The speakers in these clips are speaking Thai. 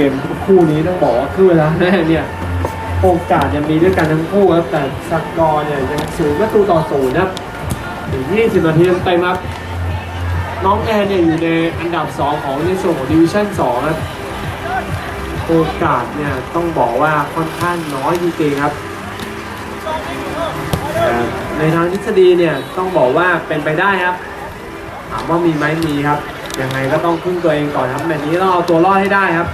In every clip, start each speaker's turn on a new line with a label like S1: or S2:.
S1: เกมคู่นี้ต้องบอกว่าคือเวลาแรกเนี่ยโอกาสยังมีด้วยกันทั้งคู่ครับแต่สกอร์เนี่ยยังศูนย์ประตูต่อศูนย์ครับถึง 20 นาทีเต็มครับ น้องแอนเนี่ยอยู่ในอันดับ 2 ของในส่วนของดิวิชั่น2ครับโอกาสเนี่ยต้องบอกว่าค่อนข้างน้อยจริงๆครับ ในทางทฤษฎีเนี่ยต้องบอกว่าเป็นไปได้ครับถามว่ามีไหมมีครับยังไงก็ต้องพึ่งตัวเองก่อนครับแบบนี้ต้องเอาตัวรอดให้ได้ครับ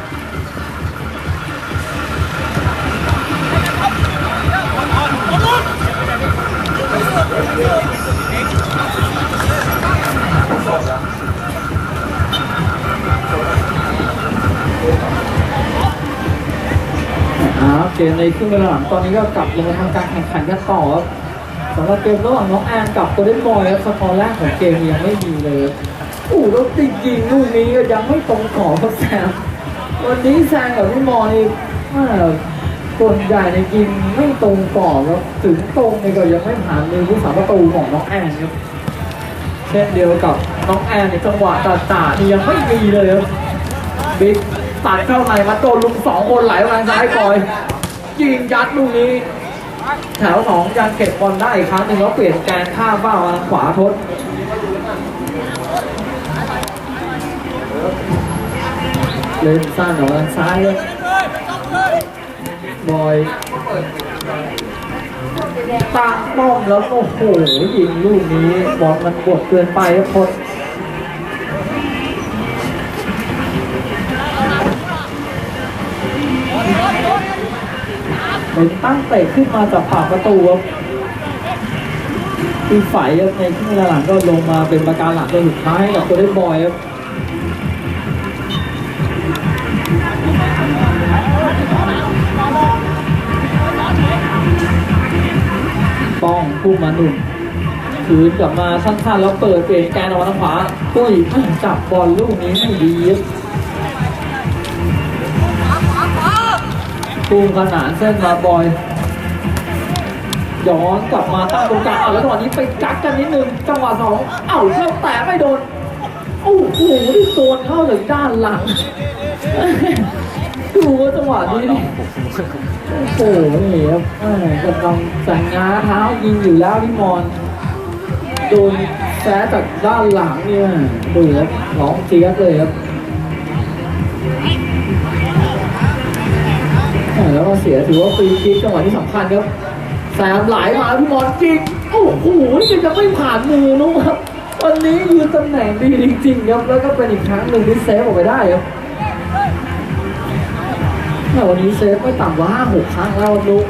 S2: เกมในครึ่งเวลาหลังตอนนี้ก็กลับลงมาทำการแข่งขันกันต่อครับสำหรับเกมระหว่างน้องแอนกับโกลเด้นบอยครับสกอร์แรกของเกมยังไม่มีเลยโอ้โหแล้วติดยิงลูกนี้ก็ยังไม่ตรงขอบครับแซมวันนี้แซงกับพี่มอนี่ส่วนใหญ่ในยิงไม่ตรงกรอบครับถึงตรงนี่ก็ยังไม่ผ่านมือผู้สาประตูของน้องแอนครับเช่นเดียวกับน้องแอนในจังหวะต่างๆนี่ยังไม่มีเลยครับบิ๊กตัดเข้าในมาโดนลุมสองคนไหลมางซ้ายก่อย ยิงยัดลูกนี้ แถวสองยังเก็บบอลได้อีกครั้งหนึ่งแล้วเปลี่ยนแกนข้ามบ้ามาขวาทดเล่นสั้นออกมาทางซ้ายเลยบอยตั้งป้อมแล้วโอ้โหยิงลูกนี้บอลมันบดเกินไปครับทด เป็นตั้งเตะขึ้นมาจากปากประตูครับคือฝ่ายครับในครึ่งเวลาหลังก็ลงมาเป็นประการหลักตัวสุดท้ายกับโคเดนบอยครับต้องพุ่งมาหนุ่มคืนกลับมาสั้นๆแล้วเปิดเปลี่ยนแกนออกมาทางขวาตุ้ยจับบอลลูกนี้ไม่ดีครับ ตูมขนานเส้นมาบอย ย้อนกลับมาตั้งตรงกลางเอาแล้วจังหวะนี้ไปกักกันนิดนึง จังหวะสองเอ้าเข้าแต่ไม่โดน โอ้โหนี่โดนเข้าจากด้านหลัง ดูว่าจังหวะนี้นี่โอ้โหนี่ครับกำลังแต่งงาเท้ายิงอยู่แล้วพี่มอนโดนแซะจากด้านหลังเนี่ยดูครับร้องเจี๊ยบเลยครับ แล้วก็เสียถือว่าฟรีคิกจังหวะที่สำคัญครับแซมไหลมาพี่บอลจริงโอ้โหนี่จะไม่ผ่านมือนะครับวันนี้ยืนตำแหน่งดีจริงๆครับแล้วก็เป็นอีกครั้งหนึ่งที่เซฟออกไปได้ครับแต่วันนี้เซฟไม่ต่ำกว่าห้าหกครั้งแล้วนุ๊ก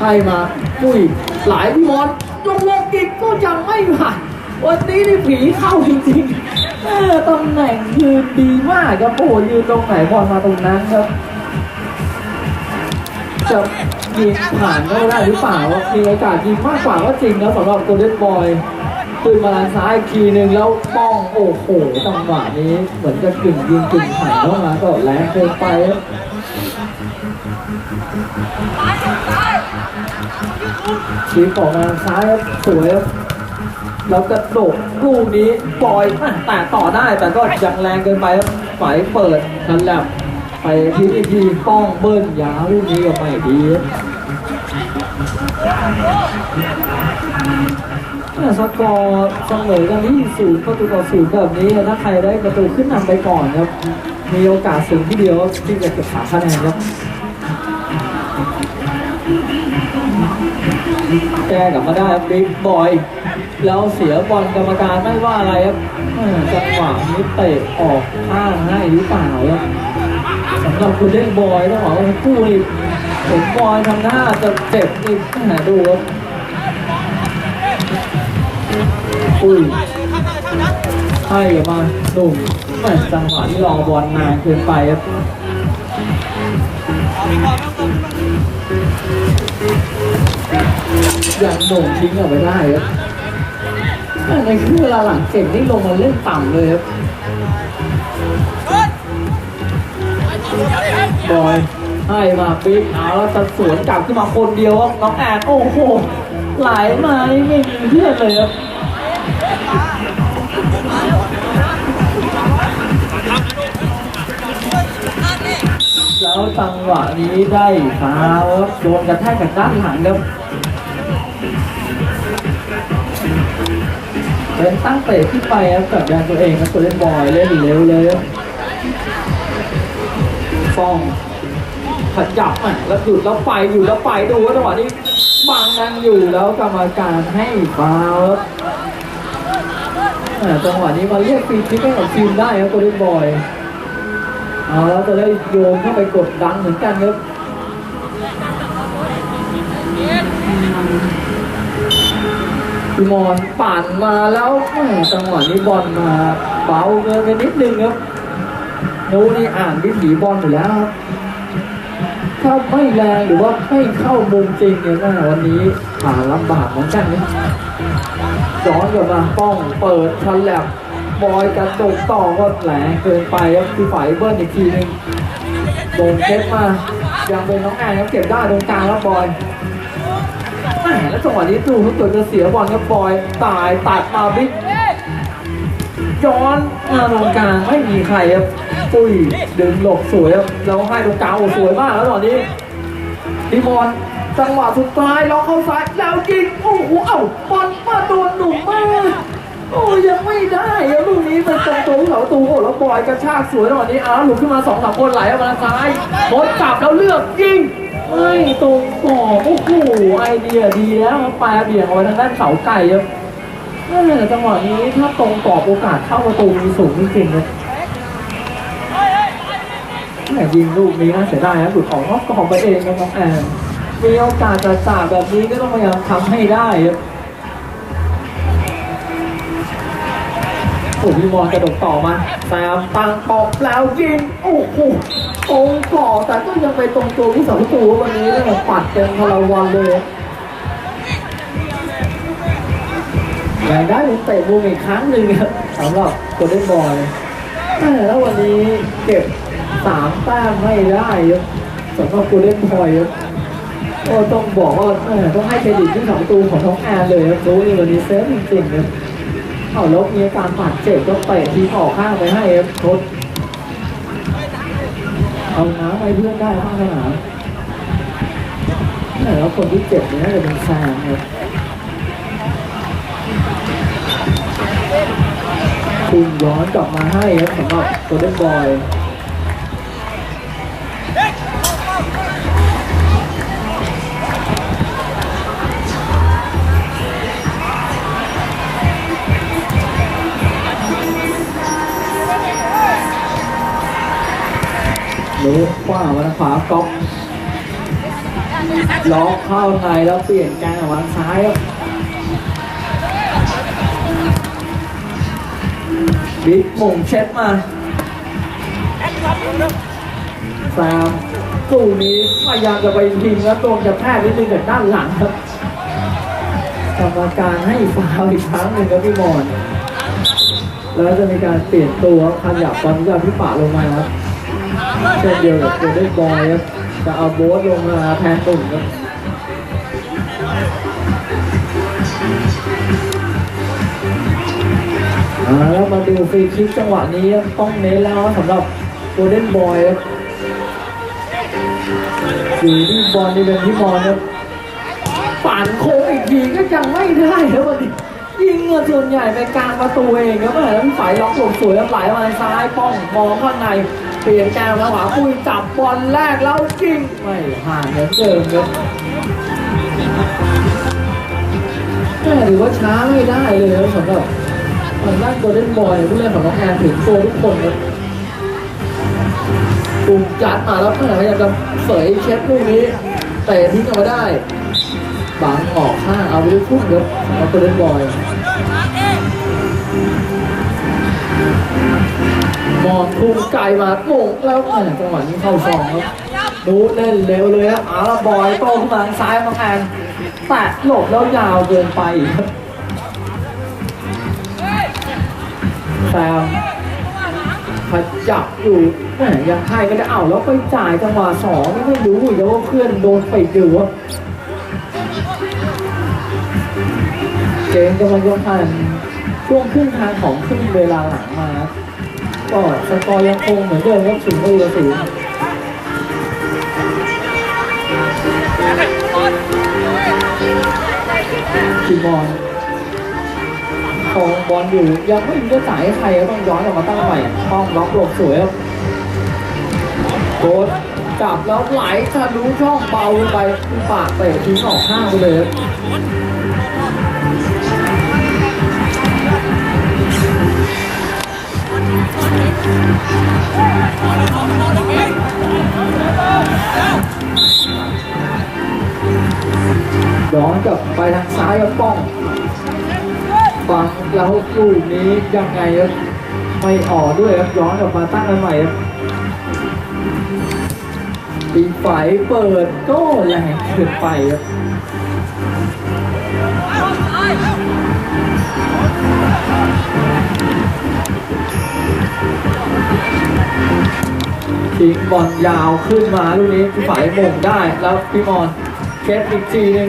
S2: ให้มาปุ้ยหลายพี่บอลยกลงกิกก็ยังไม่ผ่านวันนี้นี่ผีเข้าจริงๆตำแหน่งยืนดีมากครับโอ้โหยืนตรงไหนบอลมาตรงนั้นครับ จะยิงผ่านก็ได้หรือเปล่ามีโอกาสยิงมากกว่าก็จริงนะสำหรับโกลเด้นบอยขึ้นมาทางซ้ายอีกทีหนึ่งแล้วป้องโอ้โหจังหวะนี้ เหมือนจะกึ่งยิงกึ่งผ่านเข้ามาก็แรงเกินไปชี้ออกมาทางซ้ายสวยครับแล้วกระโดดลูกนี้ปล่อยแต่ต่อได้แต่ก็ยังแรงเกินไปครับฝ่ายเปิดนั่นแหละ ไปทีอีกทีป้องเบิ้ลยาวลูกนี้ก็ไม่ดีแต่สกอร์เสมอกันที่ศูนย์ประตูต่อศูนย์แบบนี้ ถ้าใครได้ประตูขึ้นนำไปก่อนครับ มีโอกาสสูงที่เดียวที่จะเก็บสามคะแนนครับแก้กลับมาได้บิ๊กบอย แล้วเสียบอลกรรมการไม่ว่าอะไรครับจังหวะนี้เตะออกข้างให้หรือเปล่าครับ สำหรับคุณเล่นบอยต้องบอกว่าคู่นี่ผมบอยทำหน้าจะเจ็บนี่แหมดูครับอุ้ยให้กับมาหนุ่มแหมจังหวะที่รอบอลนานเกินไปครับยังโด่งทิ้งออกไปได้ครับในครึ่งเวลาหลังเจ็บนี่ลงมาเล่นต่ำเลยครับ บอยให้มาปิ๊กเอาแล้วจะสวนกลับขึ้นมาคนเดียวน้องแอนโอ้โหไหลมาไม่มีเพื่อนเลยครับแล้วจังหวะนี้ได้ฟาวล์โดนกระแทกกับด้านหลังครับเป็นตั้งเตะขึ้นไปครับกับยานตัวเองครับตัวเล่นบอยเล่นเร็วเลยครับ ฟองขยับอะแล้วหยุดแล้วไปอยู่แล้วไปดูว่าจังหวะนี้บังนั่งอยู่แล้วกรรมการให้ฟาวล์จังหวะนี้มาเรียกฟรีคิกให้กับทีมได้ครับตัวเล่นบอยเอาแล้วจะได้โยนเข้าไปกดดันเหมือนกันครับพี่มอนปั่นมาแล้วจังหวะนี้บอลมาเบาเกินไปนิดนึงครับ นูนี่อ่านวิถีบอลอยู่แล้วครับถ้าไม่แรงหรือว่าไม่เข้ามุมจริงเนี่ยแม่วันนี้ผ่านลำบากเหมือนกันนะย้อนกลับมาป้องเปิดทันแลบบอยกระโดดต่อก็แหลงเกินไปครับคือฝ่ายเบิ้ลอีกทีหนึงโดนเก็บมา ยังเป็นน้องแอนครับเก็บได้ตรงกลางแล้วบอยแหมแล้วจังหวะนี้ดูเขาเกิดจะเสียบอลครับบอยตายตัดมาบิ๊กย้อนมาตรงกลางไม่มีใครครับ ปุ้ยดึงหลบสวยครับแล้วให้ตรงกลางสวยมากแล้วตอนนี้ดีบอลจังหวะสุดท้ายล็อกเข้าซ้ายแล้วยิงโอ้โหเอ้าบอลมาโดนหนุ่มมากโอ้ยังไม่ได้แล้วลูกนี้เป็นตรงตัวผู้สาตูโอ้แล้วบอยกระชากสวยตอนนี้อ้าวหลุดขึ้นมาสองสามคนไหลออกมาซ้ายบอลจับแล้วเลือกยิงไม่ตรงกรอบโอ้โหไอเดียดีแล้วปลาเบี่ยงเอาไว้ทางด้านเสาไก่ครับแม่แต่จังหวะนี้ถ้าตรงกรอบโอกาสเข้าประตูมีสูงจริงๆครับ ยิงลูกนี้น่าเสียดายนะหลุดออกนอกกรอบไปเองครับน้องแอนมีโอกาสจะจ่าแบบนี้ก็ต้องพยายามทำให้ได้ครับโอ้พี่มอนกระโดดต่อมาแซมตังปอบแล้วยิงโอ้โหตรงกรอแต่ก็ยังไปตรงตัวที่สองตัววันนี้เนี่ยปัดเต็มพลาวันเลยอยากได้เป็นเตะมุมอีกครั้งหนึ่งครับสำหรับโกลเด้นบอยแต่แล้ววันนี้เก็บ สามแต้มไม่ได้ครับสำหรับกูเล่นพอยครับก็ต้องบอกว่าต้องให้เครดิตที่สองตูของน้องแอนเลยครับรู้นี่วันนี้เซฟจริงๆครับเอาล้วมีอาการบาดเจ็บก็เตะทีออกข้างไปให้ครับโค้ชเอาน้ำไปเพื่อนได้ข้างสนามแต่แล้วคนที่เจ็บเนี่ยน่าจะเป็นแซมครับคุณย้อนกลับมาให้ครับสำหรับโกลเด้นบอย รู้ขวามาทางขวาก๊อกล็อกเข้าในแล้วเปลี่ยนกลางออกมางซ้ายครับบิ๊กมงเช็ดมาแซมตู้นี้พยายามจะไปยิงแล้วโดนจะแทกนิดนึงจากด้านหลังครับกรรมการให้ฟาวอีกครั้งหนึ่งครับพี่มอนแล้วจะมีการเปลี่ยนตัวขยับบอลยอดพิปะลงมาครับ เช่นเดียวกับตัวได้บอยครับจะเอาโบ๊ทลงมาแทนตุ่มครับแล้วมาดูฟรีคิกจังหวะนี้ต้องเน้นแล้วสำหรับโกลเด้นบอยครับอยู่ที่บอลนี่เป็นที่บอลครับปั่นโค้งอีกทีก็ยังไม่ได้ครับวันนี้ ยิงเงินส่วนใหญ่ไปกลางประตูเองครับแล้วพี่ฝ่ายล็อกหลบสวยแล้วไหลมาทางซ้ายป้องมองข้างในเปลี่ยนแกวแล้วขวาปุ้ยจับบอลแรกแล้วยิงไม่ห่างเหมือนเดิมครับแม่ถือว่าช้าไม่ได้เลยครับสำหรับทางด้านโกลเด้นบอยผู้เล่นของน้องแอนถึงตัวทุกคนครับปุ่มจัดมาแล้วแม่พยายามจะเสยเช็ดลูกนี้แต่ทิ้งเอาได้ บังออกข้างเอาไปด้วยพุ่งครับแล้วโกลเด้นบอยมองพุ่งไกลมาโป่งแล้วแหม่จังหวะนี้เข้าซองครับดูเล่นเร็วเลยครับอาร์บอยโต้ขึ้นมาซ้ายมาแอนแตะหลบแล้วยาวเกินไปแซมขจับอยู่แหมยังให้ก็ได้เอาแล้วไปจ่ายจังหวะสองนี่ไม่รู้อีกแล้วว่าเพื่อนโดนไปดูครับ เกมกำลังยกผ่านช่วงครึ่งทางของครึ่งเวลาหลังมา ก็สกอร์ยังคงเหมือนเดิมครับศูนย์ต่อศูนย์ทีมบอลครองบอลอยู่ยังไม่รู้จะจ่ายให้ใครก็ต้องย้อนกลับมาตั้งใหม่ป้องล็อกหลบสวยครับโกดจับแล้วไหลทะลุช่องเบาลงไปปากเตะทิ้งออกข้างไปเลย ย้อนกลับไปทางซ้ายครับป้องฟังแล้วลูกนี้ยังไงครับไม่ออกด้วยครับย้อนกลับมาตั้งกันใหม่ครับปีไฟเปิดก็แรงเกินไปครับ ทิ้งบอลยาวขึ้นมาลูกนี้พี่ฝ่ายมงได้แล้วพี่มอนเก็บอีกทีหนึ่ง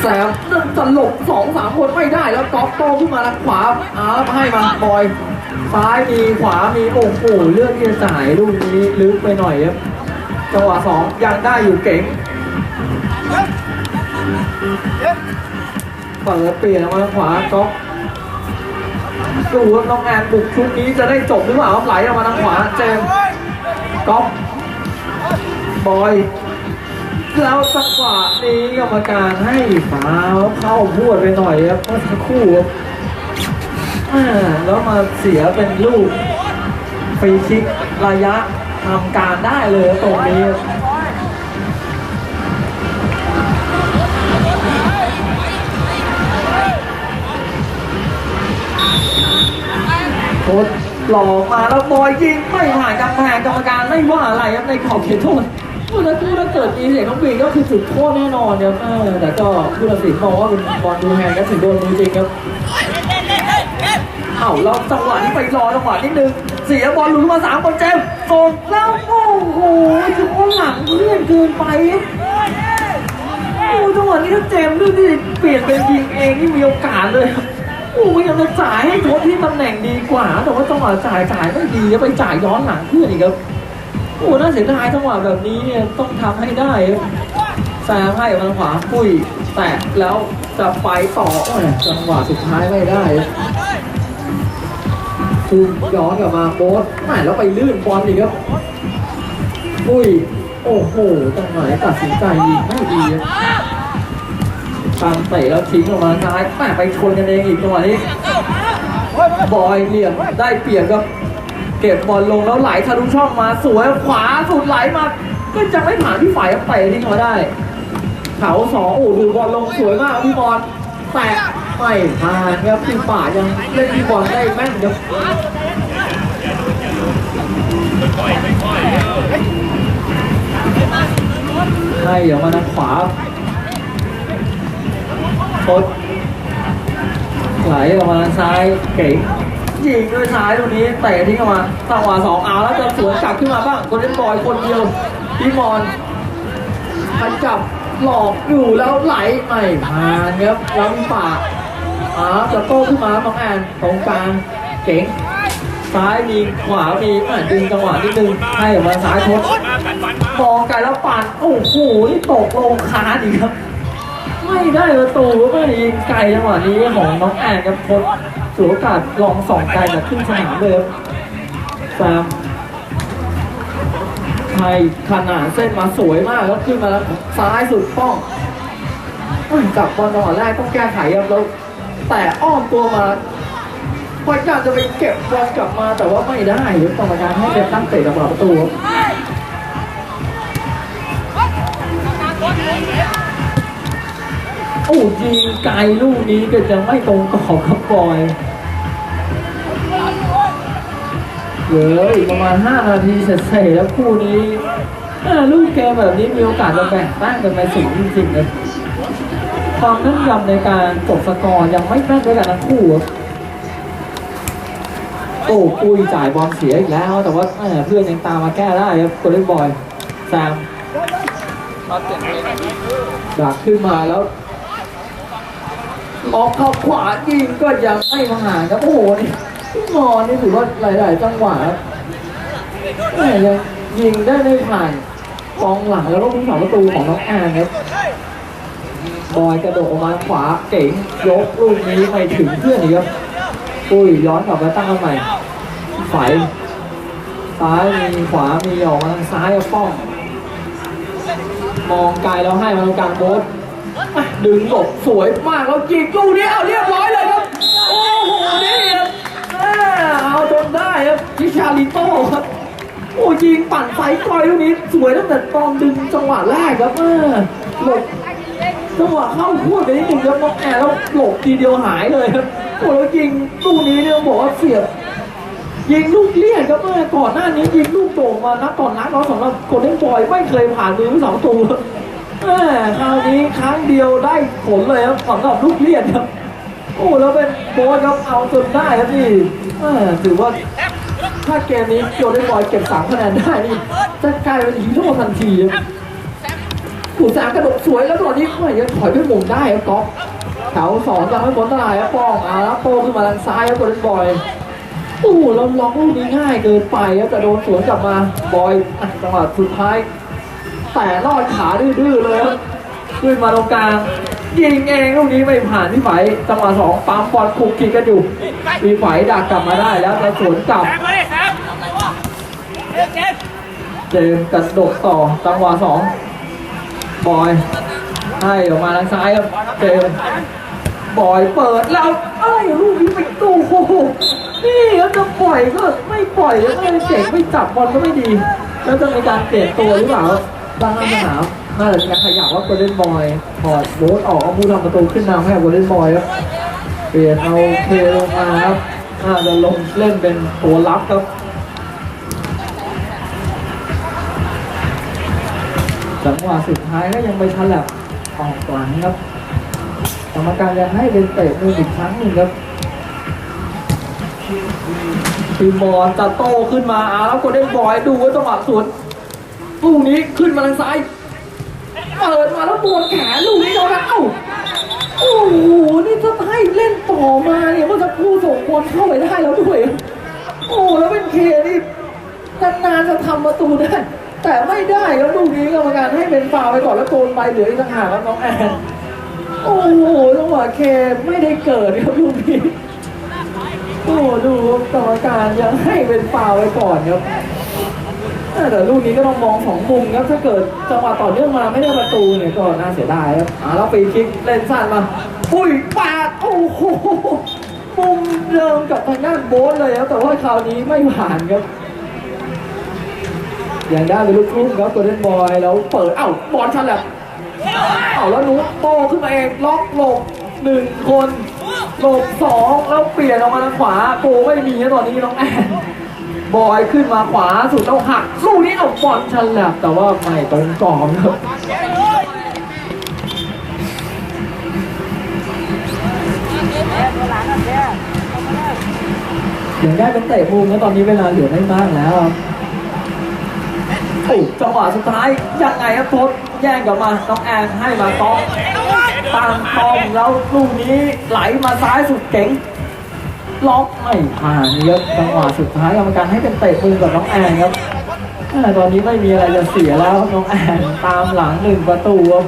S2: แสบจะหลบสองสามคนไม่ได้แล้วก๊อฟโตขึ้นมาทางขวาอาให้มาบอย ซ้ายมีขวามีโอ้โหเลือกที่จะจ่ายลูกนี้ลึกไปหน่อยครับจังหวะสองยังได้อยู่เก่งเปิดเปลี่ยนมาขวาก๊อฟ ดูว่าน้องแอนบุกชุดนี้จะได้จบหรือเปล่าครับไหลออกมาทางขวาเจมก๊อฟบอย แล้วจังหวะนี้กรรมการให้ฟาวเข้าพูดไปหน่อยครับเมื่อสักครู่ครับอ่าแล้วมาเสียเป็นลูกฟรีคิกระยะทำการได้เลยตรงนี้ โคตรหลอกมาแล้วบอยยิงไม่ผ่านกำแพงกรรมการไม่ว่าอะไรครับในขอบเขตโทษเมื่อสักครู่ถ้าเกิดมีเสียงน้องปีก็คือจุดโทษแน่นอนครับเออแต่ก็ผู้ตัดสินมองว่าเป็นบอลดูแฮนด์ครับถึงโดนมือจริงครับเอ้าเราจังหวะนี้ไปรอจังหวะนิดนึงเสียบอลหลุดมาสามคนเจมส์ส่งแล้วโอ้โหถึงโอ้หลังเลื่อนเกินไปครับโอ้จังหวะนี้ถ้าเจมส์ด้วยที่เปลี่ยนเป็นยิงเองนี่มีโอกาสเลยครับ โอ้ยยังจะจ่ายให้ทดที่ตำแหน่งดีกว่า แต่ว่าจังหวะจ่ายจ่ายไม่ดีแล้วไปจ่ายย้อนหลังเพื่อนอีกครับโอ้น่าเสียดายจังหวะแบบนี้เนี่ยต้องทำให้ได้ครับแซงให้ออกมาทางขวาปุ้ยแตะแล้วจะไปต่อจังหวะสุดท้ายไม่ได้ครับซูมย้อนกลับมาโบสแหม่แล้วไปลื่นบอลอีกครับปุ้ยโอ้โหจังหวะนี้ตัดสินใจไม่ดี ครับทางเตะแล้วทิ้งออกมาซ้ายแม่ไปชนกันเองอีกจังหวะนี้ บอยเหลี่ยมได้เปรียบครับ เก็บบอลลงแล้วไหลทะลุช่องมาสวยขวาสุดไหลมา ก็จะไม่ผ่านพี่ฝ่ายเตะทิ้งมาได้ เขาสองโอ้ดูบอลลงสวยมากพี่บอลแตะไม่ผ่านครับพี่ฝ่ายยังเล่นพี่บอลได้แม่นครับให้ออกมาทางขวา คตรไหลออกมาซ้ายเก๋งยิงด้วยซ้ายตรงนี้เตะทิ้งออกมาจังหวะสองเอาแล้วจะสวนกลับขึ้นมาบ้างคนเล่นบอยคนเดียวพี่มอนพันจับหลอกอยู่แล้วไหลไม่ผ่านครับแล้วมีปากอาจะโต้ขึ้นมาน้องแอนตรงกลางเก๋งซ้ายมีขวามีอะดึงจังหวะนิดนึงให้ออกมาซ้ายทดมองไกลแล้วปั่นโอ้โหตกลงคานอีกครับ ไม่ได้ประตูไม่ยิงไกลจังหวะนี้ของน้องแอนกับพดถือโอกาสลองส่องไกลจากขึ้นสนามเลยครับแซมไทยขนาดเส้นมาสวยมากแล้วขึ้นมาแล้วซ้ายสุดป้องจับบอลจังหวะแรกต้องแก้ไขครับแล้วแต่อ้อมตัวมาพยายามจะไปเก็บบอลกลับมาแต่ว่าไม่ได้ครับกรรมการให้เป็นตั้งเตะจังหวะประตูครับ อ้ยิงไกลลูกนี้ก็จะไม่ตรงกรอบครับบอยเหลืออีกประมาณ 5 นาทีเสร็จๆแล้วคู่นี้เออลูกเกมแบบนี้มีโอกาสจะแบ่งแต้มกันไปสูงจริงๆเลยความแน่นยำในการจบสกอร์ยังไม่แม่นด้วยกันทั้งคู่ครับโอ้ปุยจ่ายบอลเสียอีกแล้ว แต่ว่าเออเพื่อนยังตามมาแก้ได้ครับตัวเล่นบอยแซมดักขึ้นมาแล้ว ออกเข้าขวายิงก็ยังไม่มาหาครับโอ้โหนี่งอนี่ถือว่าหลาย ๆ จังหวะแม่ยังยิงได้ไม่ผ่านกองหลังแล้วก็ผู้สาประตูของน้องแอนครับบอยกระโดดออกมาขวาเก๋งยกลูกนี้ไม่ถึงเพื่อนอีกครับอุ้ยย้อนกลับมาตั้งกันใหม่ไฝซ้ายมีขวามีออกมาทางซ้ายกับป้อง มองไกลแล้วให้มาตรงกลางโบสอะ ดึงหลบสวยมากแล้วยิงลูกนี้เอาเรียบร้อยเลยครับ โอ้โหนี่ครับอ่าเอาจนได้ครับพิชาลิโต้ครับโอ้ยิงปั่นไฟกลอยลูกนี้สวยตั้งแต่ตอนดึงจังหวะแรกครับเออหลบจังหวะเข้าพูดไปนิดนึงครับน้องแอร์แล้วหลบทีเดียวหายเลยครับโอ้แล้วยิงลูกนี้เนี่ยบอกว่าเสียบยิงลูกเลี่ยนครับเมื่อก่อนหน้านี้ยิงลูกโด่งมานัดต่อนนัดแล้วสำหรับโกลเด้นบอยไม่เคยผ่านมือผู้สองตัว แม่คราวนี้ครั้งเดียวได้ผลเลยครับสำหรับลูกเลียนครับ โอ้แล้วเป็นโบสครับเอาจนได้ครับนี่แม่ถือว่าถ้าเกมนี้โกลเด้บอยเก็บสามคะแนนได้นี่จะกลายเป็นฮีโร่ทันทีครับผู้สามกระโดดสวยแล้วตอนนี้ไม่ยังถอยไปหมุนได้ครับก๊อฟแถวสองยังไม่พ้นตลายครับปองอาแล้วโตขึ้นมาทางซ้ายครับโกลเด้บอยโอ้เราล็อกลูกนี้ง่ายเกินไปครับแต่โดนสวนกลับมาบอยจังหวะสุดท้าย แต่ลอดขาดื้อๆเลยครับขึ้นมาตรงกลางยิงเองลูกนี้ไม่ผ่านพี่ไฝจังหวะสองปั๊มบอลคุกคิกกันอยู่พี่ไฝดักกลับมาได้แล้วแต่สวนกลับ
S3: เจ็
S2: มกระโดดต่อจังหวะสองบอยให้ออกมาทางซ้ายครับเจมบอยเปิดแล้วเอ้ลูกนี้ไปตู้โอ้โหนี่แล้วจะปล่อยก็ไม่ปล่อยแล้วไม่เก่งไม่จับบอลก็ไม่ดี แล้วจะมีการเปลี่ยนตัวหรือเปล่า บ้างสนามน่าจะมีการขยับว่าโกลเด้นบอยถอดโบ๊ทออกเอาผู้ทำประตูขึ้นนำให้กับลเด้นบอยครับเปลี่ยนเอาเคลงมาครับน่าจะลงเล่นเป็นตัวรับครับจังหวะสุดท้ายก็ยังไปฉลับออกหลังครับกรรมการยังให้เป็นเตะมืออีกครั้งหนึ่งครับทีมบอลจะโตขึ้นมาอาแล้วก็ได้บอยดูว่าจังหวะสวน ลูกนี้ขึ้นมาทางซ้ายเปิดมาแล้วโดแขนลูกนี้โดนเอ้าโอ้โหนี่ถ้าให้เล่นต่อมาเนี่ยมื่อสักครู่ส่งบอลเข้าไปได้แล้วด้วยโอ้แล้วเป็นเคนี่นานๆจะทำประตูได้ แต่ไม่ได้แล้วลูกนี้กรรมการให้เป็นฟาวไปก่อนแล้วโกนไปเหลืออีกต่างหากครับน้องแอนโอ้โหจังหวะเคไม่ได้เกิดครับลูกนี้โอ้ดูกรรมการยังให้เป็นฟาวไปก่อนครับ แต่ลูกนี้ก็ต้องมองสองมุมครับถ้าเกิดจังหวะต่อเนื่องมาไม่ได้ประตูเนี่ยก็น่าเสียดายครับอ่าแล้วฟรีคิกเล่นสั้นมาปุ้ยปาดโอ้โหมุมเดิมกับทางด้านโบ๊ทเลยครับแต่ว่าคราวนี้ไม่ผ่านครับยังได้เป็นลูกทุ่งครับตัวเล่นบอยแล้วเปิดเอ้าบอลชันแหละเอ้าแล้วนุ๊กโตขึ้นมาเองล็อกหลบหนึ่งคนหลบสองแล้วเปลี่ยนออกมาทางขวาโกไม่มีนะตอนนี้น้องแอน บอยขึ้นมาขวาสุดแล้วหักลูกนี้เอาบอลชันแหละแต่ว่าไม่ตรงกรอบครับยังได้เป็นเตะมุมนะตอนนี้เวลาเหลือไม่มากแล้วครับโอ้จังหวะสุดท้ายยังไงครับโทษแย่งกลับมาน้องแอนให้มาต้องตามตองแล้วลูกนี้ไหลมาซ้ายสุดเก๋ง ล็อกไม่ผ่านครับจังหวะสุดท้ายกรรมการให้เป็นเตะมือกับน้องแอนครับตอนนี้ไม่มีอะไรจะเสียแล้วน้องแอนตามหลังหนึ่งประตูครับ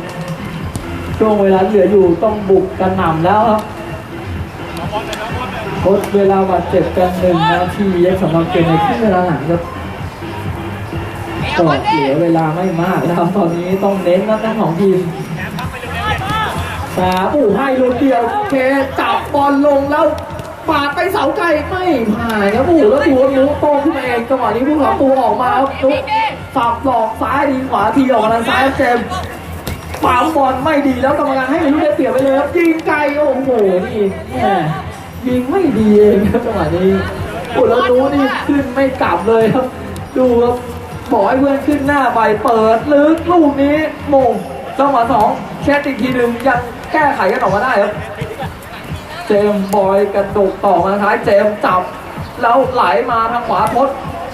S2: ช่วงเวลาเหลืออยู่ต้องบุกกันหน่ำแล้วครับทดเวลาบาดเจ็บกันหนึ่งนาทีสำหรับเกมในครึ่งเวลาหลังครับก็เหลือเวลาไม่มากนะครับตอนนี้ต้องเน้นนักเตะของทีมสาปูให้ลูกเดียวเคจับบอลลงแล้ว ปาดไปเสาไกลไม่ผ่านครับปูแล้วดูว่านุ๊กโตขึ้นมาเองจังหวะนี้ผู้สองตัวออกมาครับนุ๊กสับหลอกซ้ายดีขวาทีออกมาทางซ้ายครับเจมส์ปามบอลไม่ดีแล้วกรรมการให้ลูกได้เปรียบไปเลยครับยิงไกลโอ้โหนี่แหมยิงไม่ดีเองครับจังหวะนี้โอ้แล้วนุ๊กนี่ขึ้นไม่กลับเลยครับ ดูครับบอกให้เพื่อนขึ้นหน้าไปเปิดลึกลูกนี้มงจังหวะสองเช็ดอีกทีหนึ่งยังแก้ไขกันออกมาได้ครับ เจมบอยกระโดดต่อมาท้ายเจมจับ แล้วไหลมาทางขวาพด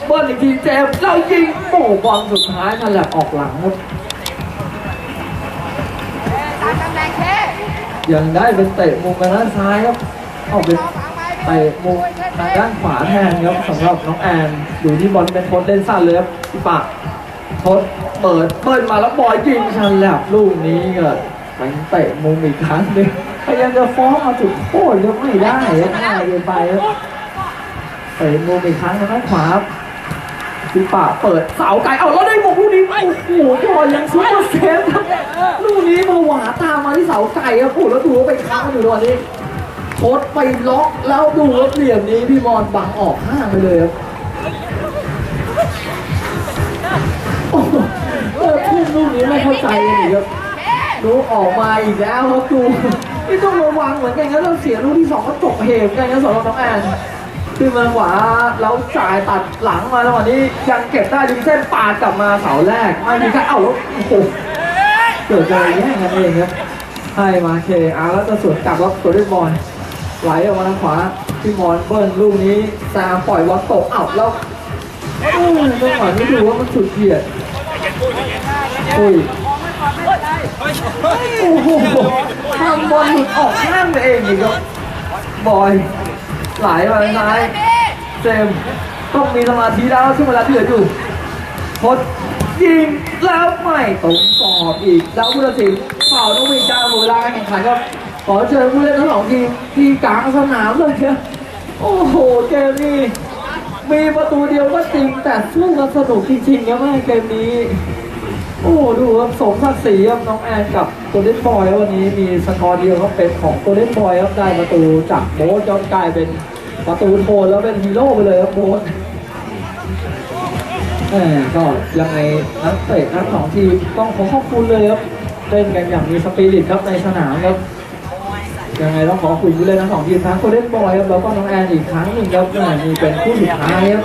S2: เบิ้ลอีกทีเจมแล้วยิงโอ้บอลสุดท้ายนั่นแหละออกหลังครับ
S3: ตามตำแหน่งเค
S2: ยังได้เป็นเตะมุมไปด้านซ้ายครับเอาเป็นเตะมุมทางด้านขวาแทนครับสำหรับน้องแอนอยู่ที่บอลเป็นโพสเล่นสั้นเลยครับพี่ปากทดเปิดเปิดมาแล้วบอยยิงชันแลบลูกนี้ก็ไปเตะมุมอีกครั้งหนึ่ง พยายามจะฟ้องเอาจุดโทษก็ไม่ได้ครัง่ายเกินไปเตะมุมอีกครั้งทางด้านขวาครับคือป่าเปิดเสาไกลเอาแล้วได้บุกลูกนี้โอ้โหบอยยังซุปเปอร์เซฟครับลูกนี้มาหวาตามมาที่เสาไก่ครับโอ้โหแล้วดูว่าไปค้างอยู่ตอนนี้โคตรไปล็อกแล้วดูว่าเหลี่ยมนี้พี่มอนบังออกข้างไปเลยครับโอ้โหเออทุ่มลูกนี้ไม่เข้าใจกันอีกครับ ดูออกมาอีกแล้วครับดูนี่ต้องระวังเหมือนกันครับเราเสียลูกที่สองก็ตกเหวกันนะสำหรับน้องแอนขึ้นมาขวาแล้วจ่ายตัดหลังมาแล้ววันนี้ยังเก็บได้ดึงเส้นปาดกลับมาเสาแรกไม่มีการเอ้าแล้วโอ้โหเกิดอะไรแย่งกันเองครับให้มาเคอาร์แล้วจะสวนกลับแล้วตัวด้วยบอลไหลออกมาทางขวาที่มอนเบิ้ลลูกนี้ซามปล่อยบอลตกเอ้าแล้วโอ้ยจังหวะนี้ดูว่ามันสุดเกียดอุ้ย โอ้โหทำบอลหลุดออกข้างไปเองอีกครับบอยไหลมาทาซ้ายเจมส์ต้องมีสมาธิแล้วช่วงเวลาที่เหลืออยู่พดยิงแล้วไม่ตรงกรอบอีกแล้วผู้ตัดสินเป่าต้องมีกาหมดเวลาการแข่งขันครับขอเชิญผู้เล่นทั้งสองทีมที่กลางสนามเลยครับโอ้โหเกมนี้มีประตูเดียวก็จริงแต่สู้กันสนุกจริงๆครับแม่เกมนี้ โอ้ดูครับสมศักดิ์ศรีครับน้องแอนกับตัวเล่นบอยวันนี้มีสกอร์เดียวครับเป็นของตัวเล่นบอยครับได้ประตูจากโบ๊ทจนกลายเป็นประตูโทนแล้วเป็นฮีโร่ไปเลยครับโบ๊ทแหมก็ยังไงนักเตะทั้งสองทีมต้องขอขอบคุณเลยครับเล่นกันอย่างมีสปิริตครับในสนามครับยังไงต้องขอคุยผู้เล่นทั้งสองทีมทั้งโคเดนบอยครับแล้วก็น้องแอนอีกครั้งหนึ่งครับมันมีเป็นคู่สุดท้ายครับ